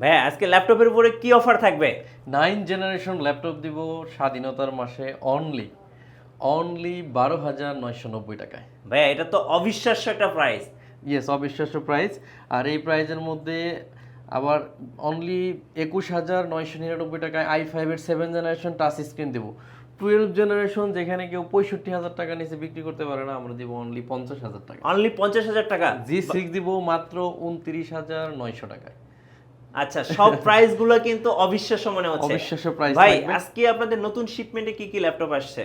ভাইয়া আজকে ল্যাপটপের উপরে কি অফার থাকবে? নাইন জেনারেশন ল্যাপটপ দিব স্বাধীনতার মাসে অনলি অনলি বারো হাজার নয়শো নব্বই টাকায়। ভাইয়া এটা তো অবিশ্বাস্য একটা প্রাইস ইয়েস অবিশ্বাস্য প্রাইস আর এই প্রাইজের মধ্যে আবার অনলি একুশ হাজার নয়শো নিরানব্বই টাকায় আই ফাইভের সেভেন জেনারেশন টাচ স্ক্রিন দেবো। টুয়েলভ জেনারেশন যেখানে কেউ পঁয়ষট্টি হাজার টাকা নিচে বিক্রি করতে পারে না আমরা দিব অনলি পঞ্চাশ হাজার টাকা। অনলি পঞ্চাশ হাজার টাকা? জি সিক্স দিব মাত্র উনত্রিশ হাজার নয়শো টাকায়। আচ্ছা সব প্রাইসগুলো কিন্তু অবিশ্বাস্য মনে হচ্ছে। অবিশ্বাস্য প্রাইস ভাই আজকে আপনাদের নতুন শিপমেন্টে কি কি ল্যাপটপ আসছে?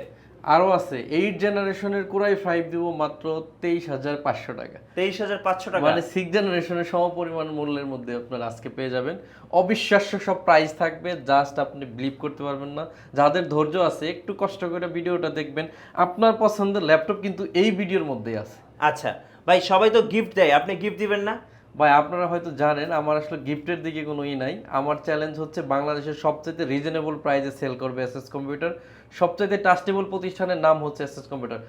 আরও আছে এইট জেনারেশনের কুরাই ফাইভ দিব মাত্র তেইশ হাজার পাঁচশো টাকা। তেইশ হাজার পাঁচশো টাকা? মানে সিক্স জেনারেশনের সমপরিমাণ মূল্যের মধ্যে আপনারা আজকে পেয়ে যাবেন। অবিশ্বাস্য সব প্রাইস থাকবে জাস্ট আপনি বিলিভ করতে পারবেন না। যাদের ধৈর্য আছে একটু কষ্ট করে ভিডিওটা দেখবেন। আপনার পছন্দের ল্যাপটপ কিন্তু এই ভিডিওর মধ্যেই আছে। আচ্ছা ভাই সবাই তো গিফট দেয় আপনি গিফট দিবেন না? ভাই, আপনারা হয়তো জানেন, আমার আসলে গিফটের দিকে কোনো ই নাই। আমার চ্যালেঞ্জ হচ্ছে বাংলাদেশের সবচেয়ে রিজনেবল প্রাইজে সেল করবে এস এস কম্পিউটার সবচেয়ে টাস্টেবল প্রতিষ্ঠানের নাম হচ্ছে এসএস কম্পিউটার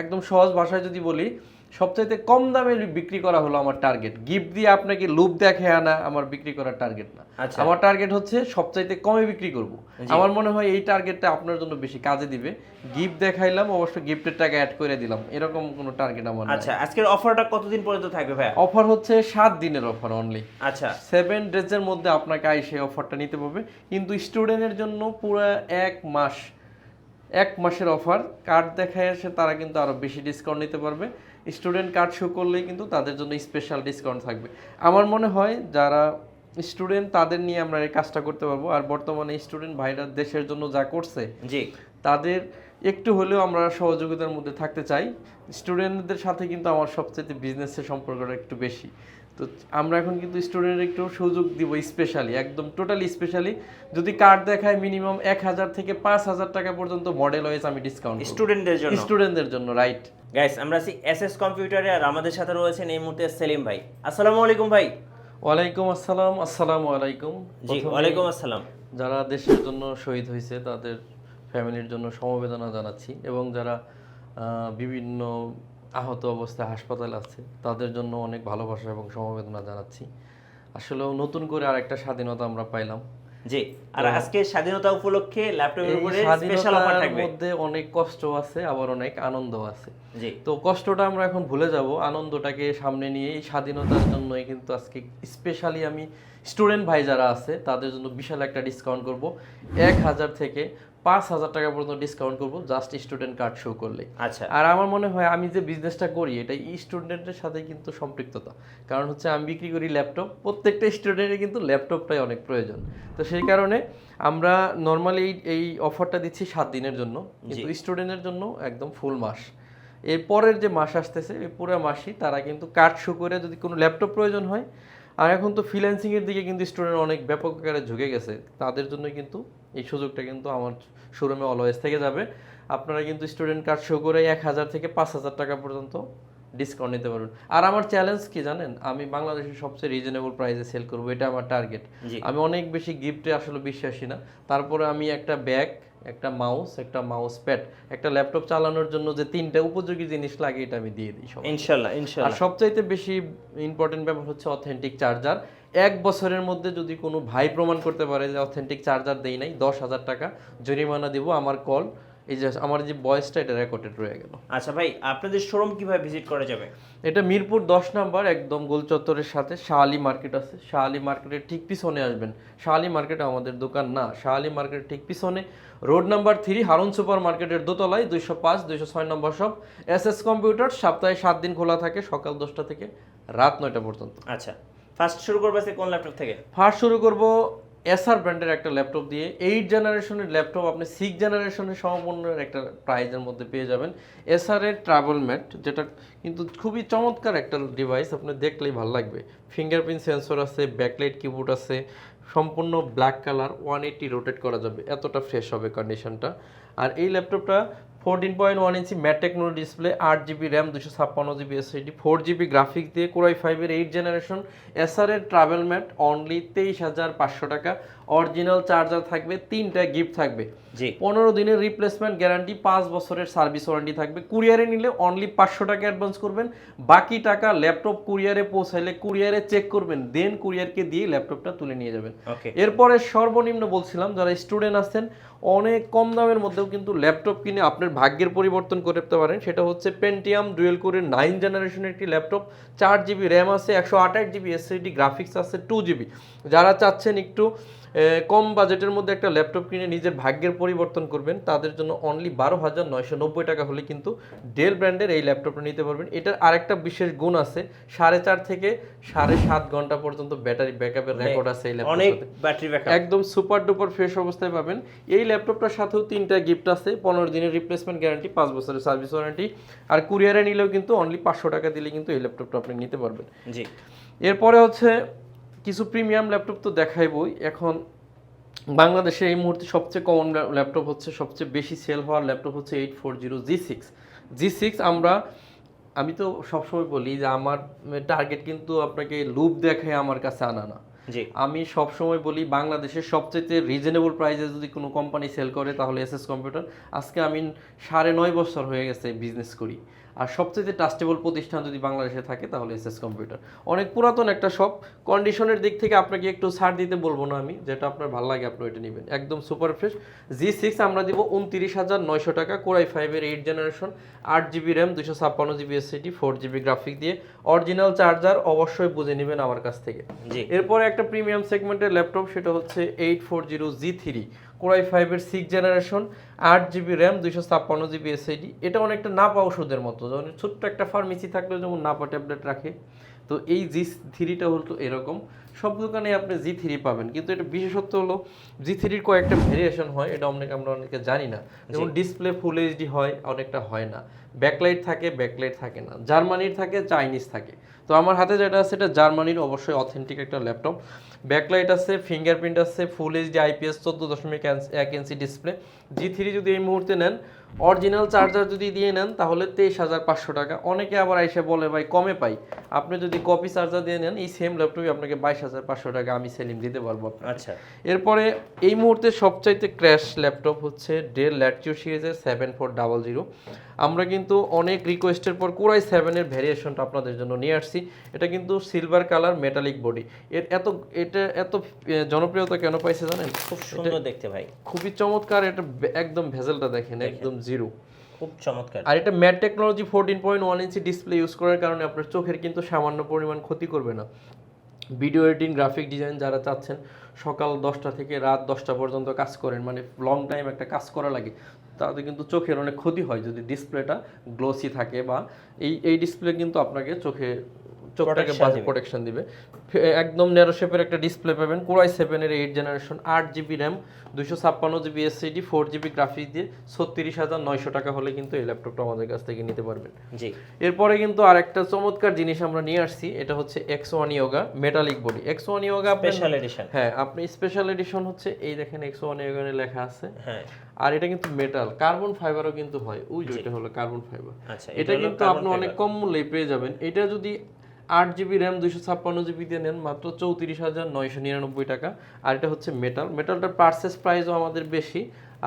একদম সহজ ভাষায় যদি বলি সবচাইতে কম দামে বিক্রি করা হলো আমার টার্গেট গিফট দিয়ে আপনাকে লুপ দেখে আনা আমার বিক্রি করার টার্গেট না। আচ্ছা। আমার টার্গেট হচ্ছে সবচাইতে কমে বিক্রি করব। আমার মনে হয় এই টার্গেটটা আপনার জন্য বেশি কাজে দিবে। গিফট দেখাইলাম অবশ্য গিফটের টাকা অ্যাড করে দিলাম। এরকম কোনো টার্গেট আমার আচ্ছা আজকের অফারটা কতদিন পর্যন্ত থাকবে ভাই অফার হচ্ছে সাত দিনের অফার অনলি আচ্ছা। সেভেন ডেজের মধ্যে আপনাকে আই সেই অফারটা নিতে পারবে কিন্তু স্টুডেন্টের জন্য পুরো এক মাস এক মাসের অফার কার্ড দেখায় এসে তারা কিন্তু আরও বেশি ডিসকাউন্ট নিতে পারবে। স্টুডেন্ট কার্ড শো করলেই কিন্তু তাদের জন্য স্পেশাল ডিসকাউন্ট থাকবে। আমার মনে হয় যারা স্টুডেন্ট তাদের নিয়ে আমরা এই কাজটা করতে পারব। আর বর্তমানে স্টুডেন্ট ভাইরা দেশের জন্য যা করছে জি। তাদের একটু হলেও আমরা সহযোগিতার মধ্যে থাকতে চাই। স্টুডেন্টদের সাথে কিন্তু আমার সবচেয়ে বিজনেসের সম্পর্কটা একটু বেশি। তো আমরা এখন কিন্তু স্টুডেন্টের একটু সুযোগ দিব স্পেশালি একদম টোটালি স্পেশালি যদি কার্ড দেখায় মিনিমাম এক হাজার থেকে পাঁচ হাজার টাকা পর্যন্ত মডেল ওয়াইজ আমি ডিসকাউন্ট স্টুডেন্টদের জন্য। স্টুডেন্টদের জন্য রাইট গাইস আমরা আছি এস এস কম্পিউটারে আর আমাদের সাথে রয়েছেন এই মুহূর্তে সেলিম ভাই। আসসালামু আলাইকুম ভাই। ওয়ালাইকুম আসসালাম আসসালামু আলাইকুম। জি ওয়ালাইকুম আসসালাম। যারা দেশের জন্য শহীদ হয়েছে তাদের ফ্যামিলির জন্য সমবেদনা জানাচ্ছি এবং যারা বিভিন্ন আহত অবস্থায় হাসপাতালে আছে। তাদের জন্য অনেক ভালোবাসা এবং সমবেদনা জানাচ্ছি। আসলেও নতুন করে আরেকটা স্বাধীনতা আমরা পাইলাম। জি আর আজকে স্বাধীনতা উপলক্ষে ল্যাপটপের উপরে স্পেশাল অফার থাকবে। মধ্যে অনেক কষ্ট আছে আবার অনেক আনন্দ আছে। জি। তো কষ্টটা আমরা এখন ভুলে যাব। আনন্দটাকে সামনে নিয়ে এই স্বাধীনতার জন্যই কিন্তু আজকে স্পেশালি আমি স্টুডেন্ট ভাই যারা আছে তাদের জন্য বিশাল একটা ডিসকাউন্ট করব। এক হাজার থেকে পাঁচ হাজার টাকা পর্যন্ত ডিসকাউন্ট করব জাস্ট স্টুডেন্ট কার্ড শো করলে আচ্ছা। আর আমার মনে হয় আমি যে বিজনেসটা করি এটা স্টুডেন্টের সাথে কিন্তু সম্পৃক্ততা। কারণ হচ্ছে আমি বিক্রি করি ল্যাপটপ প্রত্যেকটা স্টুডেন্টের কিন্তু ল্যাপটপটাই অনেক প্রয়োজন। তো সেই কারণে আমরা নর্মালি এই অফারটা দিচ্ছি সাত দিনের জন্য কিন্তু স্টুডেন্টের জন্য একদম ফুল মাস। এরপরের যে মাস আসতেছে এই পুরো মাসই তারা কিন্তু কার্ড শো করে যদি কোনো ল্যাপটপ প্রয়োজন হয় আর এখন তো ফ্রিল্যান্সিং এর দিকে কিন্তু স্টুডেন্ট অনেক ব্যাপক আকারে ঝুঁকে গেছে। তাদের জন্য কিন্তু এই সুযোগটা কিন্তু আমার শোরুমে অলওয়েজ থেকে যাবে। আপনারা কিন্তু স্টুডেন্ট কার্ড শো করে এক হাজার থেকে পাঁচ হাজার টাকা পর্যন্ত ডিসকাউন্ট নিতে পারবেন। আর আমার চ্যালেঞ্জ কি জানেন? আমি বাংলাদেশের সবচেয়ে রিজনেবল প্রাইসে সেল করব এটা আমার টার্গেট আমি অনেক বেশি গিফটে আসলে বিশ্বাসী না। তারপরে আমি একটা ব্যাগ একটা মাউস একটা মাউস প্যাড একটা ল্যাপটপ চালানোর জন্য যে তিনটা উপযোগী জিনিস লাগে এটা আমি দিয়ে দিই সব ইনশাল্লাহ আর ইনশাল্লাহ সবচাইতে বেশি ইম্পর্টেন্ট ব্যাপার হচ্ছে অথেন্টিক চার্জার এক বছরের মধ্যে যদি কোনো ভাই প্রমাণ করতে পারে যে অথেন্টিক চার্জার দেই নাই দশ হাজার টাকা জরিমানা দিব আমার কল এই যে আমার যে বয়সটা এটা রেকর্ডেড রয়ে গেল। আচ্ছা ভাই আপনাদের শোরুম কীভাবে ভিজিট করা যাবে? এটা মিরপুর দশ নাম্বার একদম গোল চত্বরের সাথে শাহালি মার্কেট আছে। শাহালি মার্কেটের ঠিক পিছনে আসবেন। শাহালি মার্কেট আমাদের দোকান না শাহালি মার্কেটের ঠিক পিছনে। Road number three Harun super মার্কেটের দোতলায় দুইশো পাঁচ দুইশো ছয় নম্বর সব এস এস কম্পিউটার সপ্তাহে সাত দিন খোলা থাকে সকাল দশটা থেকে রাত নয়টা পর্যন্ত। আচ্ছা ফার্স্ট শুরু করবে কোন ল্যাপটপ থেকে? ফার্স্ট শুরু করব এসআর ব্র্যান্ডের একটা ল্যাপটপ দিয়ে এইট জেনারেশনের ল্যাপটপ আপনি সিক্স জেনারেশনের সম্পূর্ণ একটা প্রাইজের মধ্যে পেয়ে যাবেন। এসআর এর ট্রাভেল ম্যাট যেটা কিন্তু খুবই চমৎকার একটা ডিভাইস আপনি দেখলেই ভালো লাগবে। ফিঙ্গারপ্রিন্ট সেন্সর আছে ব্যাকলাইট কিবোর্ড আছে, সম্পূর্ণ black colour one eighty rotate করা যাবে, এতটা ফ্রেশ হবে কন্ডিশনটা আর এই ল্যাপটপটা fourteen point one inch matte technology display আট জিবি র্যাম দুশো ছাপ্পান্ন GB SSD four GB graphics দিয়ে কোরাই ফাইভের এইট জেনারেশন এসআর এর ট্রাভেল ম্যাট অনলি তেইশ হাজার পাঁচশো টাকা। অরিজিনাল চার্জার থাকবে তিনটা গিফট থাকবে। জি। পনেরো দিনের রিপ্লেসমেন্ট গ্যারান্টি পাঁচ বছরের সার্ভিস ওয়ারেন্টি থাকবে। কুরিয়ারে নিলে অনলি পাঁচশো টাকা অ্যাডভান্স করবেন। বাকি টাকা ল্যাপটপ কুরিয়ারে পৌঁছাইলে কুরিয়ারে চেক করবেন। দেন কুরিয়ারকে দিয়ে ল্যাপটপটা তুলে নিয়ে যাবেন। এরপরে সর্বনিম্ন বলছিলাম যারা স্টুডেন্ট আছেন অনেক কম দামের মধ্যেও কিন্তু ল্যাপটপ কিনে আপনার ভাগ্যের পরিবর্তন করতে পারেন। সেটা হচ্ছে পেন্টিয়াম ডুয়েল কোরের নাইন জেনারেশনের একটি ল্যাপটপ। চার জিবি র্যাম আছে, একশো আঠাশ জিবি এসএসডি গ্রাফিক্স আছে টু জিবি যারা চাচ্ছেন একটু কম বাজেটের মধ্যে একটা ল্যাপটপ কিনে নিজের ভাগ্যের পরিবর্তন করবেন। তাদের জন্য অনলি বারো হাজার নয়শো নব্বই টাকা হলে কিন্তু ডেল ব্র্যান্ডের এই ল্যাপটপটা নিতে পারবেন। এটার আরেকটা বিশেষ গুণ আছে সাড়ে চার থেকে সাড়ে সাত ঘণ্টা পর্যন্ত ব্যাটারি ব্যাকআপের রেকর্ড আছে এই অনেক ব্যাটারি ব্যাকআপ একদম সুপার ডুপার ফ্রেশ অবস্থায় পাবেন। এই ল্যাপটপটার সাথেও তিনটা গিফট আছে পনেরো দিনের রিপ্লেসমেন্ট গ্যারান্টি পাঁচ বছরের সার্ভিস ওয়ারেন্টি আর কুরিয়ারে নিলেও কিন্তু অনলি পাঁচশো টাকা দিলে কিন্তু এই ল্যাপটপটা আপনি নিতে পারবেন। জি। এরপরে হচ্ছে কিছু প্রিমিয়াম ল্যাপটপ তো দেখাইবই। এখন বাংলাদেশে এই মুহূর্তে সবচেয়ে কমন ল্যাপটপ হচ্ছে সবচেয়ে বেশি সেল হওয়ার ল্যাপটপ হচ্ছে eight four zero G six G six আমরা আমি তো সবসময় বলি যে আমার টার্গেট কিন্তু আপনাকে লুপ দেখে আমার কাছে আনা না। জি। আমি সবসময় বলি বাংলাদেশের সবচেয়ে রিজনেবল প্রাইসে যদি কোনো কোম্পানি সেল করে তাহলে এস এস কম্পিউটার আজকে আমি সাড়ে নয় বছর হয়ে গেছে বিজনেস করি। আর সবচেয়ে ট্রাস্টেবল প্রতিষ্ঠান যদি বাংলাদেশে থাকে তাহলে এসএস কম্পিউটার। অনেক পুরাতন একটা শপ কন্ডিশনের দিক থেকে আপনাকে একটু ছাড় দিতে বলব না আমি যেটা আপনার ভালো লাগে আপনি ওইটা নেবেন। একদম সুপার ফ্রেশ জি সিক্স আমরা দিব উনত্রিশ হাজার নয়শো টাকা কোরাই ফাইভের এইট জেনারেশন আট জিবি র্যাম দুশো ছাপ্পান্ন GB SSD four GB graphic দিয়ে। অরিজিনাল চার্জার অবশ্যই বুঝে নেবেন আমার কাছ থেকে। জি। এরপরে একটা প্রিমিয়াম সেগমেন্টের ল্যাপটপ সেটা হচ্ছে eight four zero G three core i ফাইভের সিক্স জেনারেশন আট জিবি র্যাম দুইশো ছাপ্পান্ন জিবি এসআইডি এটা অনেকটা নাপা ওষুধের মতো। যেমন ছোট্ট একটা ফার্মেসি থাকলেও যেমন নাপা ট্যাবলেট রাখে। তো এই জি থ্রিটা হলো এরকম। সব দোকানে আপনি জি থ্রি পাবেন। কিন্তু এটা বিশেষত্ব হলো জি থ্রির কয়েকটা ভেরিয়েশন হয় এটা অনেক আমরা অনেকে জানি না। যেমন ডিসপ্লে ফুল এইচডি হয় অনেকটা হয় না। ব্যাকলাইট থাকে ব্যাকলাইট থাকে না। জার্মানির থাকে চাইনিজ থাকে। তো আমার হাতে যেটা আছে এটা জার্মানির অবশ্যই অথেন্টিক একটা ল্যাপটপ ব্যাকলাইট আছে ফিঙ্গারপ্রিন্ট আছে ফুল এইচডি আইপিএস চোদ্দ দশমিক এক ইঞ্চি ডিসপ্লে জি থ্রি যদি এই মুহূর্তে নেন অরিজিনাল চার্জার যদি দিয়ে নেন তাহলে তেইশ হাজার পাঁচশো টাকা। অনেকে আবার এসে বলে ভাই কমে পাই। আপনি যদি কপি চার্জার দিয়ে নেন এই সেম ল্যাপটপই আপনাকে বাইশ হাজার পাঁচশো টাকা আমি সেলিম দিতে পারব আচ্ছা। এরপরে এই মুহূর্তে সবচাইতে ক্র্যাশ ল্যাপটপ হচ্ছে ডেল ল্যাটিও সিরিজের সেভেন ফোর ডাবল জিরো আমরা কিন্তু অনেক রিকোয়েস্টের পর কোরাই সেভেনের ভ্যারিয়েশনটা আপনাদের জন্য নিয়ে আসছি। এটা কিন্তু সিলভার কালার মেটালিক বডি এর এত এটা এত জনপ্রিয়তা কেন পাইছে জানেন? খুব সুন্দর দেখতে ভাই। খুবই চমৎকার এটা একদম ভেজেলটা দেখেন একদম জিরো খুব চমৎকার। আর এটা matte technology fourteen point one inch display use করার কারণে আপনার চোখের কিন্তু সামান্য পরিমাণ ক্ষতি করবে না। ভিডিও এডিটিং গ্রাফিক ডিজাইন যারা চাচ্ছেন সকাল দশটা থেকে রাত দশটা পর্যন্ত কাজ করেন মানে লং টাইম একটা কাজ করা লাগে। তাতে কিন্তু চোখের অনেক ক্ষতি হয়। যদি ডিসপ্লেটা গ্লোসি থাকে বা এই এই ডিসপ্লে কিন্তু আপনাকে চোখে চোখটাকে Protection প্রোটেকশন দিবে। একদম ন্যারো শেপের একটা ডিসপ্লে পাবেন। কোরাই সেভেনের এইট জেনারেশন আট জিবি র্যাম দুইশো ছাপ্পান্ন GB SSD four GB graphics দিয়ে ছত্রিশ হাজার নয়শো টাকা হলে কিন্তু এই ল্যাপটপটা আমাদের কাছ থেকে নিতে পারবেন। জি। এরপরে কিন্তু আরেকটা চমৎকার জিনিস আমরা নিয়ে আসছি এটা হচ্ছে X one Yoga metallic body X one Yoga special edition হ্যাঁ আপনি স্পেশাল এডিশন হচ্ছে এই দেখেন এক্স ওয়ান ইয়োগানে লেখা আছে। হ্যাঁ। আর এটা কিন্তু মেটাল কার্বন ফাইবারও কিন্তু হয়। ওই যে এটা হলো কার্বন ফাইবার আচ্ছা এটা কিন্তু আপনি অনেক কম মূল্যে পেয়ে যাবেন। এটা যদি আট জিবি র্যাম দুইশো ছাপ্পান্ন জিবি দিয়ে নেন মাত্র চৌত্রিশ হাজার নয়শো নিরানব্বই টাকা। আর এটা হচ্ছে মেটাল মেটালটার পার্সেস প্রাইসও আমাদের বেশি,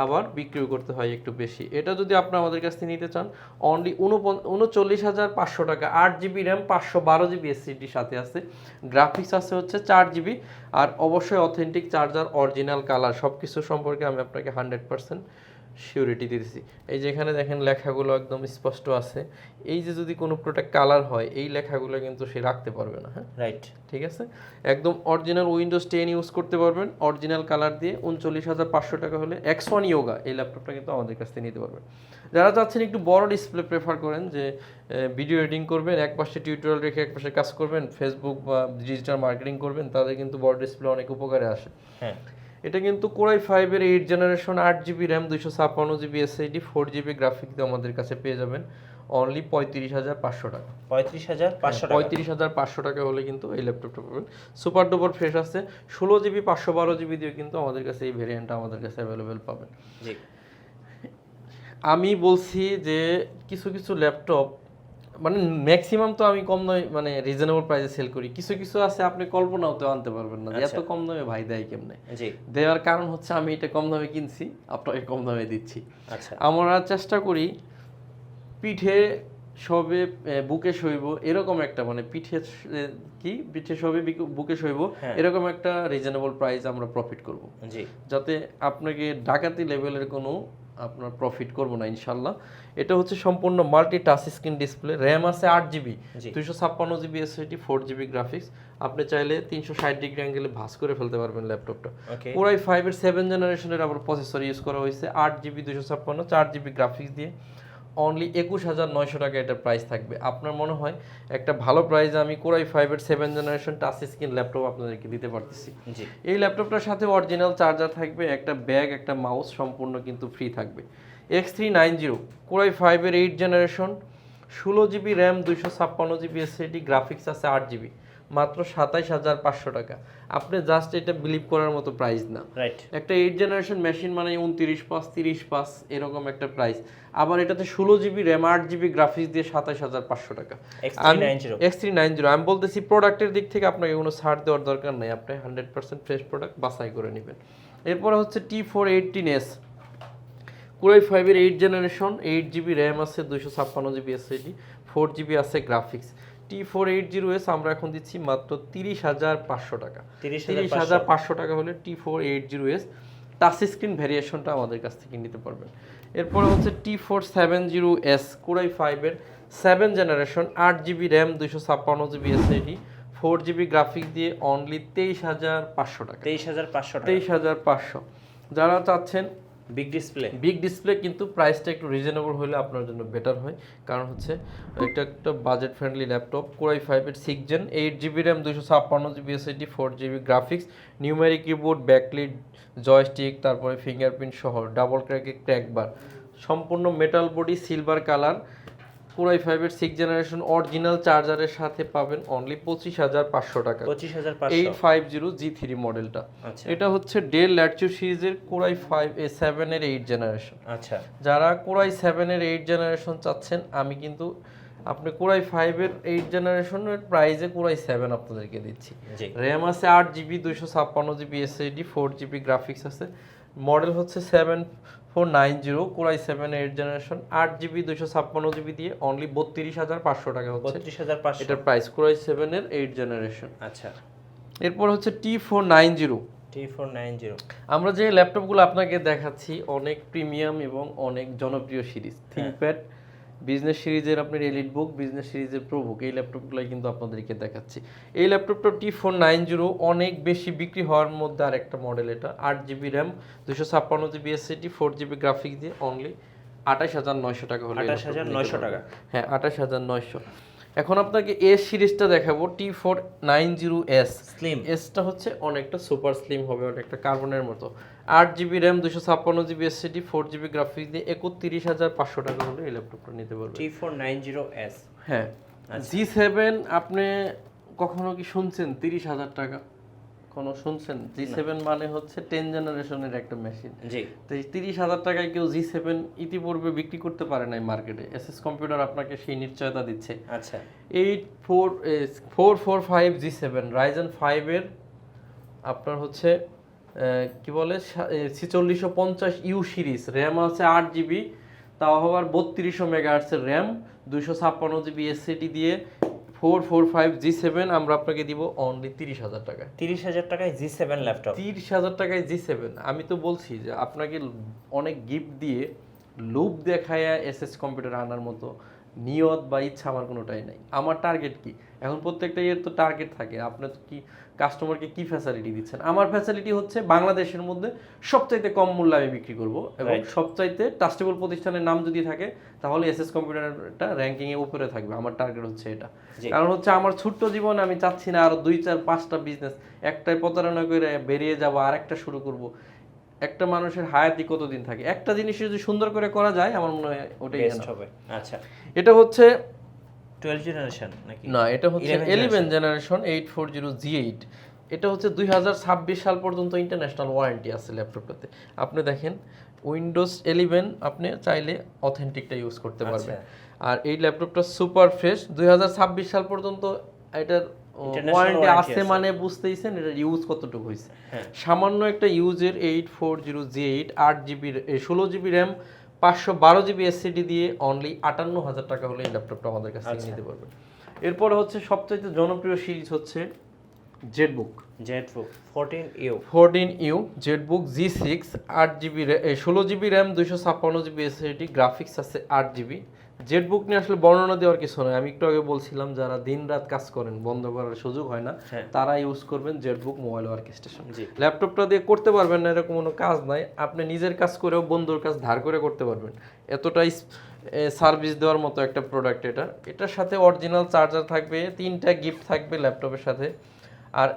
আবার বিক্রিও করতে হয় একটু বেশি। এটা যদি আপনি আমাদের কাছ থেকে নিতে চান অনলি উনচল্লিশ হাজার পাঁচশো টাকা। আট জিবি র্যাম পাঁচশো বারো জিবি এসসিডির সাথে আছে। গ্রাফিক্স আছে হচ্ছে চার জিবি আর অবশ্যই অথেন্টিক চার্জার অরিজিনাল কালার সব কিছু সম্পর্কে আমি আপনাকে হান্ড্রেড পার্সেন্ট সিউরিটি দিতেছি। এই যে এখানে দেখেন লেখাগুলো একদম স্পষ্ট আছে। এই যে যদি কোনো প্রোডাক্ট কালার হয় এই লেখাগুলো কিন্তু সে রাখতে পারবে না হ্যাঁ? রাইট ঠিক আছে? একদম অরিজিনাল উইন্ডোজ টেন ইউজ করতে পারবেন। অরিজিনাল কালার দিয়ে উনচল্লিশ হাজার পাঁচশো টাকা হলে এক্স ওয়ান ইয়োগা এই ল্যাপটপটা কিন্তু আমাদের কাছ থেকে নিতে পারবেন। যারা চাচ্ছেন একটু বড় ডিসপ্লে প্রেফার করেন যে ভিডিও এডিটিং করবেন এক পাশে টিউটোরিয়াল রেখে এক পাশে কাজ করবেন ফেসবুক বা ডিজিটাল মার্কেটিং করবেন তাদের কিন্তু বড় ডিসপ্লে অনেক উপকারে আসে। হ্যাঁ। এটা কিন্তু কোরাই ফাইভের এইট জেনারেশন আট জিবি র্যাম দুইশো ছাপ্পান্ন GB SSD four GB graphic দিয়ে আমাদের কাছে পেয়ে যাবেন অনলি পঁয়ত্রিশ হাজার পাঁচশো টাকা। পঁয়ত্রিশ হাজার পাঁচশো পঁয়ত্রিশ হাজার পাঁচশো টাকা হলে কিন্তু এই ল্যাপটপটা পাবেন। সুপার ডুপার ফ্রেশ আছে ষোলো জিবি পাঁচশো বারো জিবি দিয়ে কিন্তু আমাদের কাছে এই ভেরিয়েন্টটা আমাদের কাছে অ্যাভেলেবেল পাবেন। জি। আমি বলছি যে কিছু কিছু ল্যাপটপ মানে ম্যাক্সিমাম তো আমি কম দামে মানে রিজনেবল প্রাইসে সেল করি। কিছু কিছু আছে আপনি কল্পনাতেও আনতে পারবেন না এত আচ্ছা। কম দামে ভাই দেয় কেমনে? জি। দেওয়ার কারণ হচ্ছে আমি এটা কম দামে কিনছি আপনাকে কম দামে দিচ্ছি। আচ্ছা। আমরা চেষ্টা করি পিঠে সবে বুকে সইব এরকম একটা মানে পিঠে কি? পিঠে সবে বিকু- বুকে সইব হ্যাঁ। এরকম একটা রিজনেবল প্রাইস আমরা প্রফিট করব। জি। যাতে আপনাকে ডাকাতি লেভেলের কোনো আপনার প্রফিট করব না ইনশাল্লাহ। এটা হচ্ছে সম্পূর্ণ multi touch screen display RAM আছে আট জিবি। দুইশো ছাপ্পান্ন GB SSD four GB graphics আপনি চাইলে তিনশো ষাট ডিগ্রি অ্যাঙ্গেলে ভাস করে ফেলতে পারবেন ল্যাপটপটা পুরাই ফাইভের সেভেন জেনারেশনের আবার প্রসেসর ইউজ করা হয়েছে আট জিবি দুশো ছাপ্পান্ন চার জিবি গ্রাফিক্স দিয়ে। অনলি একুশ হাজার নয়শো টাকা এটার প্রাইস থাকবে। আপনার মনে হয় একটা ভালো প্রাইসে আমি কোরাই ফাইভের seven generation touch screen laptop আপনাদেরকে দিতে পারতেছি। এই ল্যাপটপটার সাথে অরিজিনাল চার্জার থাকবে একটা ব্যাগ একটা মাউস সম্পূর্ণ কিন্তু ফ্রি থাকবে। X three nine zero core i ফাইভের এইট জেনারেশন ষোলো জিবি র্যাম দুইশো ছাপ্পান্ন জিবি এসএডি গ্রাফিক্স আছে আট জিবি মাত্র সাতাইশ হাজার পাঁচশো টাকা। আপনি জাস্ট এটা বিলিভ করার মতো প্রাইস না। রাইট একটা এইট জেনারেশন মেশিন মানে উনত্রিশ পাঁচ তিরিশ পাঁচ এরকম একটা প্রাইস আবার এটাতে ষোলো জিবি র্যাম আট জিবি গ্রাফিক্স দিয়ে সাতাশ হাজার পাঁচশো টাকা। এক্স থ্রি নাইন জিরো আমি বলতেছি প্রোডাক্টের দিক থেকে আপনাকে কোনো ছাড় দেওয়ার দরকার নেই। আপনি হান্ড্রেড পার্সেন্ট ফ্রেশ প্রোডাক্ট বাছাই করে নেবেন। এরপরে হচ্ছে T four eighteen S core i ফাইভের eight generation eight GB RAM আছে দুইশো ছাপ্পান্ন জিবি এসএসডি ফোর জিবি আছে graphics T four eight zero S আমরা এখন দিচ্ছি মাত্র তিরিশ হাজার পাঁচশো টাকা। তিরিশ হাজার পাঁচশো। টাকা হলে T four eight zero S touch screen ভ্যারিয়েশনটা আমাদের কাছ থেকে নিতে পারবেন। এরপরে হচ্ছে T four seven zero S core i ফাইভের সেভেন জেনারেশন আট জিবি র্যাম দুইশো ছাপ্পান্ন GB SSD four GB graphics দিয়ে অনলি তেইশ হাজার পাঁচশো টাকা। তেইশ হাজার পাঁচশো তেইশ হাজার পাঁচশো। যারা চাচ্ছেন বিগ ডিসপ্লে বিগ ডিসপ্লে কিন্তু প্রাইসটা একটু রিজনেবল হলে আপনার জন্য বেটার হয়। কারণ হচ্ছে এটা একটা budget friendly laptop core i five এর six gen eight GB RAM দুশো ছাপ্পান্ন GB SSD four GB graphics numeric keyboard backlit joystick তারপরে ফিঙ্গারপ্রিন্ট সহ ডাবল ক্র্যাকে ক্র্যাক বার সম্পূর্ণ metal body silver colour core i ফাইভের সিক্স জেনারেশন অরিজিনাল চার্জারের সাথে পাবেন অনলি পঁচিশ হাজার পাঁচশো টাকা। পঁচিশ হাজার eight five zero G three মডেলটা এটা হচ্ছে ডেল ল্যাটচু সিরিজের কোরাই ফাইভ এ সেভেনের এইট জেনারেশন আচ্ছা। যারা কোরাই সেভেনের এইট জেনারেশন চাচ্ছেন আমি কিন্তু আপনি কোরাই ফাইভের এইট জেনারেশনের প্রাইজে কোরাই সেভেন আপনাদেরকে দিচ্ছি। র্যাম আছে আট জিবি দুইশো ছাপ্পান্ন GB SSD four GB graphics আছে। মডেল হচ্ছে seven four nine zero core i seven eight generation আট জিবি দুইশো ছাপ্পান্ন জিবি দিয়ে অনলি বত্রিশ হাজার পাঁচশো টাকা হচ্ছে। বত্রিশ হাজার পাঁচশো। এটার প্রাইস কোরাই সেভেনের এইট জেনারেশন আচ্ছা। এরপর হচ্ছে T four nine zero. T four nine zero. আমরা যে ল্যাপটপগুলো আপনাকে দেখাচ্ছি অনেক প্রিমিয়াম এবং অনেক জনপ্রিয় সিরিজ। থিংপ্যাড বিজনেস সিরিজের আপনার এলিট বুক বিজনেস সিরিজের প্রবুক এই ল্যাপটপগুলোই কিন্তু আপনাদেরকে দেখাচ্ছি। এই ল্যাপটপটা টি ফোর নাইন জিরো অনেক বেশি বিক্রি হওয়ার মধ্যে আর একটা মডেল এটা আট জিবি র্যাম দুশো ছাপ্পান্ন GB SSD four GB graphics দিয়ে অনলি আঠাশ হাজার নয়শো টাকা হলে আঠাশ হাজার নয়শো টাকা। হ্যাঁ আঠাশ হাজার নয়শো। এখন আপনাকে এস সিরিজটা দেখাবো T four nine zero S slim এসটা হচ্ছে অনেকটা সুপার স্লিম হবে অনেকটা কার্বনের মতো। আট জিবি র্যাম দুশো ছাপ্পান্ন GB S SSD four GB graphics দিয়ে একত্রিশ হাজার পাঁচশো টাকা হলে এই ল্যাপটপটা নিতে পারবেন। T four nine zero S হ্যাঁ। জি সেভেন আপনি কখনো কি শুনছেন? তিরিশ হাজার টাকা। কোনো শুনছেন? জি সেভেন মানে হচ্ছে টেন জেনারেশনের একটা মেশিন জি। তো তিরিশ হাজার টাকায় কেউ জি সেভেন ইতিপূর্বে বিক্রি করতে পারে নাই মার্কেটে এস এস কম্পিউটার আপনাকে সেই নিশ্চয়তা দিচ্ছে। আচ্ছা। Eight four four four five G seven Ryzen ফাইভের আপনার হচ্ছে কি বলে? ছিচল্লিশশো পঞ্চাশ ইউ সিরিজ র্যাম আছে আট জিবি তাও আবার বত্রিশশো মেগাহার্সের র্যাম দুইশো ছাপ্পান্ন জিবি এসসিটি দিয়ে four four five G seven আমরা আপনাকে দিব অনলি তিরিশ হাজার টাকায়। তিরিশ হাজার টাকায় জি সেভেন ল্যাপটপ। তিরিশ হাজার টাকায় জি সেভেন। আমি তো বলছি যে আপনাকে অনেক গিফট দিয়ে লুপ দেখায় এস এস কম্পিউটার আনার মতো নিয়ত বা ইচ্ছা আমার কোনোটাই নাই। আমার টার্গেট কি? এখন প্রত্যেকটা ইয়ের তো টার্গেট থাকে। আপনি তো কি কাস্টমারকে কি ফ্যাসিলিটি দিচ্ছেন? আমার ফ্যাসিলিটি হচ্ছে বাংলাদেশের মধ্যে সবচাইতে কম মূল্যে আমি বিক্রি করব এবং সবচাইতে ট্রাস্টেবল প্রতিষ্ঠানের নাম যদি থাকে তাহলে এস এস কম্পিউটারটা র্যাঙ্কিং এ উপরে থাকবে। আমার টার্গেট হচ্ছে এটা। কারণ হচ্ছে আমার ছোট্ট জীবনে আমি চাচ্ছি না আরও দুই চার পাঁচটা বিজনেস একটাই প্রতারণা করে বেরিয়ে যাব আর একটা শুরু করব। একটা মানুষের হায়াতি কতদিন থাকে? একটা জিনিস যদি সুন্দর করে করা যায় আমার মনে হয় ওটাই বেস্ট হবে। আচ্ছা। এটা হচ্ছে টুয়েলভ জেনারেশন নাকি? না এটা হচ্ছে 11 eleven generation eight four zero G eight এটা হচ্ছে দুই হাজার ছাব্বিশ সাল পর্যন্ত ইন্টারন্যাশনাল ওয়ারেন্টি আছে ল্যাপটপটাতে। আপনি দেখেন উইন্ডোজ ইলেভেন আপনি চাইলে অথেন্টিকটা ইউজ করতে পারবেন। আর এই ল্যাপটপটা সুপার ফ্রেশ দুই হাজার ছাব্বিশ সাল পর্যন্ত এটার ওয়ারেন্টি আছে। মানে বুঝতেইছেন এটা ইউজ কতটুকু হয়েছে হ্যাঁ। সামান্য একটা ইউজের eight four zero G eight আট জিবি ষোলো জিবি র্যাম পাঁচশো বারো জিবি এসসিডি দিয়ে অনলি আটান্ন হাজার টাকা হলে এই ল্যাপটপটা আমাদের কাছ থেকে আচ্ছা। নিতে পারবেন। এরপরে হচ্ছে সবচাইতে জনপ্রিয় সিরিজ হচ্ছে ZBook Z book fourteen U fourteen U ZBook G six আট জিবি ষোলো জিবি র্যাম দুইশো ছাপ্পান্ন জিবি এসএসডি গ্রাফিক্স আছে আট জিবি জেটবুক নিয়ে আসলে বর্ণনা দেওয়ার কিছু নয় আমি একটু আগে বলছিলাম যারা দিন রাত কাজ করেন বন্ধ করার সুযোগ হয় না হ্যাঁ। তারা ইউজ করবেন ZBook mobile workstation G. ল্যাপটপটা দিয়ে করতে পারবেন না এরকম কোনো কাজ নাই। আপনি নিজের কাজ করেও বন্ধুর কাজ ধার করে করতে পারবেন। এতটাই সার্ভিস দেওয়ার মতো একটা প্রোডাক্ট এটা। এটার সাথে অরিজিনাল চার্জার থাকবে তিনটা গিফট থাকবে ল্যাপটপের সাথে। আর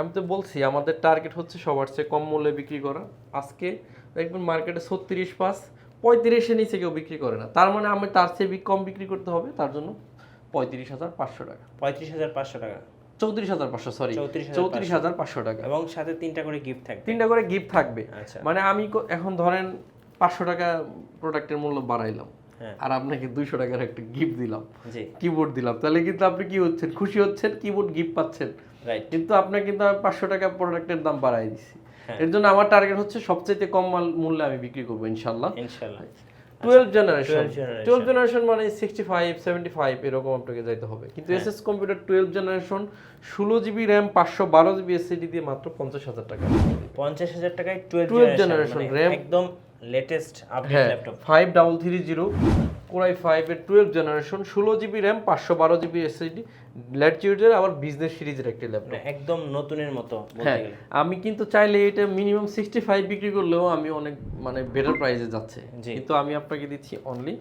আমি তো বলছি আমাদের টার্গেট হচ্ছে সবার চেয়ে কম মূল্যে বিক্রি করা। আজকে দেখবেন মার্কেটে ছত্রিশ পাঁচ পঁয়ত্রিশের নিচে কেউ বিক্রি করে না। তার মানে আমি তার চেয়ে কম বিক্রি করতে হবে তার জন্য পঁয়ত্রিশ হাজার পাঁচশো টাকা। পঁয়ত্রিশ হাজার পাঁচশো টাকা। চৌত্রিশ হাজার পাঁচশো সরি চৌত্রিশ হাজার পাঁচশো। টাকা। এবং সাথে তিনটা করে গিফট থাকবে। তিনটা করে গিফট থাকবে। আচ্ছা। মানে আমি এখন ধরেন পাঁচশো টাকা প্রোডাক্টের মূল্য বাড়াইলাম হ্যাঁ। আর আপনাকে দুইশো টাকার একটা গিফট দিলাম কিবোর্ড দিলাম তাহলে কিন্তু আপনি কি হচ্ছেন? খুশি হচ্ছেন? কিবোর্ড গিফট পাচ্ছেন। কিন্তু আপনার কিন্তু পাঁচশো টাকা প্রোডাক্টের দাম বাড়াই দিছি। এর জন্য আমার টার্গেট হচ্ছে সবচেয়ে কম মাল মূল্যে আমি বিক্রি করব ইনশাল্লাহ ইনশাল্লাহ টুয়েলভ জেনারেশন টুয়েলভ জেনারেশন মানে সিক্সটি ফাইভ সেভেন্টি ফাইভ এরকম আপনাকে যাইতে হবে। কিন্তু কম্পিউটার টুয়েলভ জেনারেশন ষোলো জিবি র্যাম পাঁচশো বারো জিবি এসএসডি দিয়ে মাত্র পঞ্চাশ হাজার টাকা। পঞ্চাশ হাজার টাকায় টুয়েলভ জেনারেশন র্যাম একদম latest update laptop five double three zero core i ফাইভের টুয়েলভ জেনারেশন ষোলো জিবি র্যাম পাঁচশো বারো জিবি এসএসডি ল্যাটিউডের আবার বিজনেস সিরিজের একটি ল্যাপটপ মানে একদম নতুনের মতো বলতে হ্যাঁ গেলে। আমি কিন্তু চাইলে এটা মিনিমাম সিক্সটি ফাইভ বিক্রি করলেও আমি অনেক মানে বেটার প্রাইসে যাচ্ছে। কিন্তু আমি আপনাকে দিচ্ছি অনলি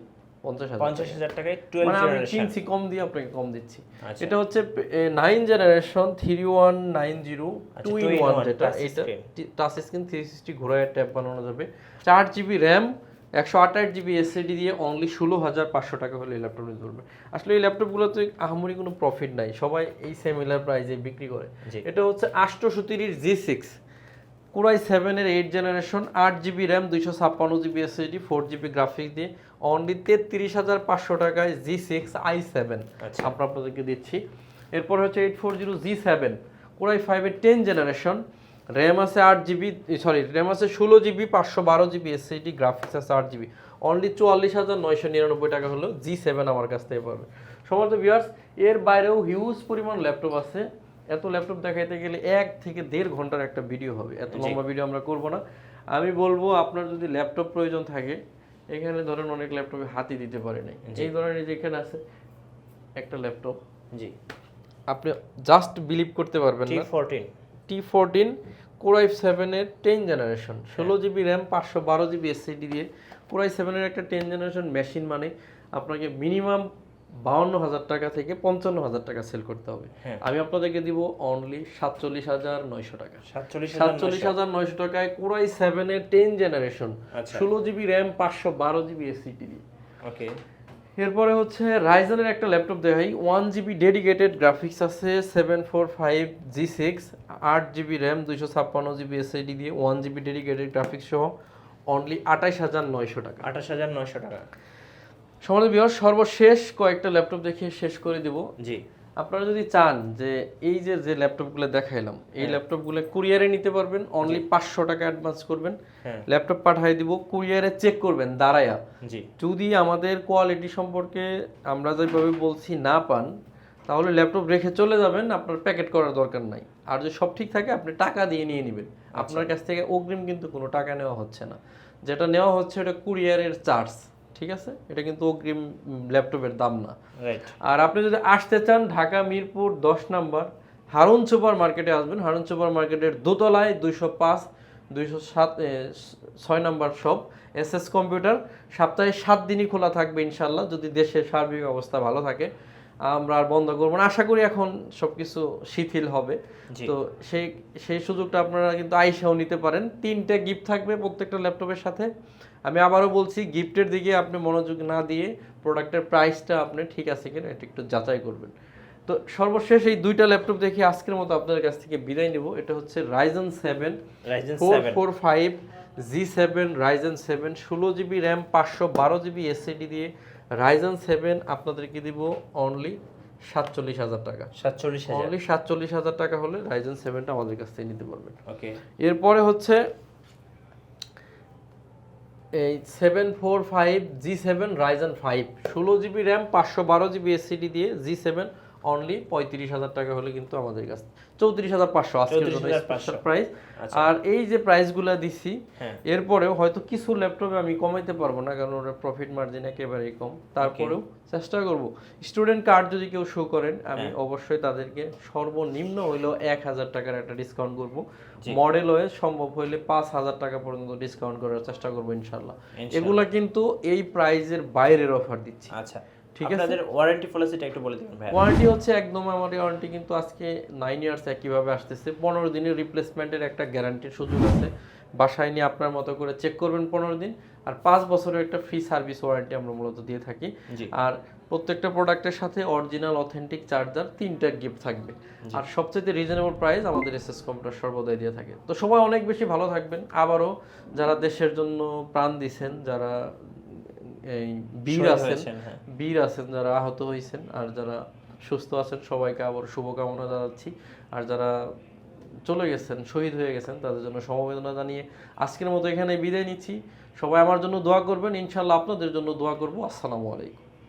পঞ্চাশ হাজার টাকায় মানে আমি কিনছি কম দিয়ে আপনাকে কম দিচ্ছি। আচ্ছা। এটা হচ্ছে nine generation three one nine zero two in one যেটা এটা টাচ স্ক্রিন থ্রি সিক্সটি ঘোরায় ট্যাব বানানো যাবে। চার জিবি র্যাম একশো আঠাশ জিবি এসএডি দিয়ে অনলি ষোলো হাজার পাঁচশো টাকা হলে এই ল্যাপটপ নিতে পারবে আসলে এই ল্যাপটপগুলোতে আহামরি কোনো প্রফিট নাই। সবাই এই সিমিলার প্রাইসে বিক্রি করে। এটা হচ্ছে আষ্টশো তিরিশ জি সিক্স কোরাই সেভেনের এইট জেনারেশন আট জিবি র্যাম দুইশো ছাপ্পান্ন GB SSD four GB graphics দিয়ে অনলি তেত্রিশ হাজার পাঁচশো টাকায় জি সিক্স আই সেভেন আচ্ছা। আমরা আপনাদেরকে দিচ্ছি। এরপর হচ্ছে eight four zero G seven core i ফাইভের টেন জেনারেশন র্যাম আছে আট জিবি সরি র্যাম আছে ষোলো জিবি পাঁচশো বারো জিবি এসএসডি গ্রাফিক্স আছে আট জিবি অনলি চুয়াল্লিশ হাজার নয়শো নিরানব্বই টাকা হলো জি সেভেন আমার কাছ থেকে পাবে। সমস্ত ভিউয়ার্স এর বাইরেও হিউজ পরিমাণ ল্যাপটপ আছে। এত ল্যাপটপ দেখাইতে গেলে এক থেকে দেড় ঘণ্টার একটা ভিডিও হবে। এত। লম্বা ভিডিও আমরা করব না। আমি বলব আপনার যদি ল্যাপটপ প্রয়োজন থাকে এখানে ধরেন অনেক ল্যাপটপে হাতি দিতে পারে নাই। এই ধরনের যেখানে আছে একটা ল্যাপটপ জি। আপনি জাস্ট বিলিভ করতে পারবেন টি না fourteen T fourteen core i সেভেনের টেন জেনারেশন ষোলো জিবি র্যাম পাঁচশো বারো জিবি এসসিডি দিয়ে কোরাই সেভেনের একটা টেন জেনারেশন মেশিন মানে আপনাকে মিনিমাম বাউন্ন হাজার টাকা থেকে পঞ্চান্ন হাজার টাকা সেল করতে হবে। হ্যাঁ। আমি আপনাদেরকে দিব অনলি সাতচল্লিশ হাজার নয়শো টাকা। সাতচল্লিশ হাজার নয়শো। টাকায় কোরাই সেভেনের টেন জেনারেশন আচ্ছা। ষোলো জিবি র্যাম পাঁচশো বারো জিবি এসসিডি দিয়ে ওকে। এরপরে হচ্ছে রাইজেনের একটা ল্যাপটপ দেখাই ওয়ান জিবি ডেডিকেটেড গ্রাফিক্স আছে seven four five G six আট জিবি র্যাম দুইশো ছাপ্পান্ন জিবি এসআইডি দিয়ে ওয়ান জিবি ডেডিকেটেড গ্রাফিক্স সহ অনলি আঠাইশ হাজার নয়শো টাকা। আঠাশ হাজার নয়শো টাকা। সমাজ বিহার সর্বশেষ কয়েকটা ল্যাপটপ দেখে শেষ করে দিব। জি। আপনারা যদি চান যে এই যে যে ল্যাপটপগুলো দেখাইলাম এই হ্যাঁ। ল্যাপটপগুলো কুরিয়ারে নিতে পারবেন অনলি পাঁচশো টাকা অ্যাডভান্স করবেন। হ্যাঁ। ল্যাপটপ পাঠিয়ে দিব কুরিয়ারে চেক করবেন দাঁড়ায়া। যদি আমাদের কোয়ালিটি সম্পর্কে আমরা যেভাবে বলছি না পান তাহলে ল্যাপটপ রেখে চলে যাবেন আপনার প্যাকেট করার দরকার নাই। আর যদি সব ঠিক থাকে আপনি টাকা দিয়ে নিয়ে নেবেন। আপনার কাছ থেকে অগ্রিম কিন্তু কোনো টাকা নেওয়া হচ্ছে না। যেটা নেওয়া হচ্ছে ওটা কুরিয়ারের চার্জ ঠিক আছে? এটা কিন্তু অগ্রিম ল্যাপটপের দাম না। আর আপনি যদি আসতে চান ঢাকা মিরপুর দশ নাম্বার হারুন সুপার মার্কেটে আসবেন। হারুন সুপার মার্কেটের দোতলায় দুইশো পাঁচ দুইশো সাত ছয় number shop S S computer. সপ্তাহে সাত দিনই খোলা থাকবে ইনশাল্লাহ যদি দেশের সার্বিক অবস্থা ভালো থাকে। আমরা আর বন্ধ করব না। আশা করি এখন সব কিছু শিথিল হবে। তো সেই সেই সুযোগটা আপনারা কিন্তু আইসাও নিতে পারেন। তিনটে গিফট থাকবে প্রত্যেকটা ল্যাপটপের সাথে। আমি আবারও বলছি গিফটের দিকে আপনি মনোযোগ না দিয়ে প্রোডাক্টের প্রাইসটা আপনি ঠিক আছে কিনা এটা একটু যাচাই করবেন। তো সর্বশেষ এই দুইটা ল্যাপটপ দেখে আজকের মতো আপনাদের কাছ থেকে বিদায় নেব। এটা হচ্ছে Ryzen seven four four five G seven Ryzen seven ষোলো জিবি র্যাম পাঁচশো বারো জিবি এসএডি দিয়ে রাইজেন সেভেন আপনাদেরকে দিব অনলি সাতচল্লিশ হাজার টাকা। সাতচল্লিশ হাজার। অনলি সাতচল্লিশ হাজার টাকা হলে রাইজেন সেভেনটা আমাদের কাছ থেকে নিতে পারবেন। ওকে এরপরে হচ্ছে এই seven four five G seven Ryzen five ষোলো জিবি র্যাম পাঁচশো বারো জিবি এসসিডি দিয়ে জি সেভেন অনলি পঁয়ত্রিশ হাজার টাকা হলে কিন্তু আমাদের কাছে চৌত্রিশ হাজার পাঁচশো আজকের জন্য স্পেশাল প্রাইস আচ্ছা। আর এই যে প্রাইসগুলো দিছি হ্যাঁ। এরপরেও হয়তো কিছু ল্যাপটপে আমি কমাইতে পারব না কারণ ওটার প্রফিট মার্জিন একেবারেই কম। তারপরেও চেষ্টা করব। স্টুডেন্ট কার্ড যদি কেউ শো করেন আমি হ্যাঁ। অবশ্যই তাদেরকে সর্বনিম্ন হইলেও এক হাজার টাকার একটা ডিসকাউন্ট করব। মডেল হয়ে সম্ভব হইলে পাঁচ হাজার টাকা পর্যন্ত ডিসকাউন্ট করার চেষ্টা করব ইনশাল্লাহ। এগুলা কিন্তু এই প্রাইজের বাইরের অফার দিচ্ছি। আচ্ছা। ঠিক আছে। আপনাদের ওয়ারেন্টি পলিসিটা একটু বলে দিবেন ভাই ওয়ারেন্টি হচ্ছে একদম আমার ওয়ারেন্টি কিন্তু আজকে নাইন ইয়ার্স একইভাবে আসতেছে। পনেরো দিনের রিপ্লেসমেন্টের একটা গ্যারান্টির সুযোগ আছে। বাসায় নিয়ে আপনার মতো করে চেক করবেন পনেরো দিন। আর পাঁচ বছরের একটা ফ্রি সার্ভিস ওয়ারেন্টি আমরা মূলত দিয়ে থাকি। আর প্রত্যেকটা প্রোডাক্টের সাথে অরিজিনাল অথেন্টিক চার্জার তিনটা গিফট থাকবে। আর সবচেয়ে রিজনেবল প্রাইস আমাদের এস এস কম্পিউটার সর্বদাই দিয়ে থাকে। তো সবাই অনেক বেশি ভালো থাকবেন। আবারও যারা দেশের জন্য প্রাণ দিছেন যারা এই বীর আছেন হ্যাঁ। বীর আছেন যারা আহত হয়েছেন আর যারা সুস্থ আছেন সবাইকে আবার শুভকামনা জানাচ্ছি। আর যারা চলে গেছেন শহীদ হয়ে গেছেন তাদের জন্য সমবেদনা জানিয়ে আজকের মতো এখানে বিদায় নিচ্ছি। সবাই আমার জন্য দোয়া করবেন ইনশাল্লাহ আপনাদের জন্য দোয়া করব। আসসালামু আলাইকুম।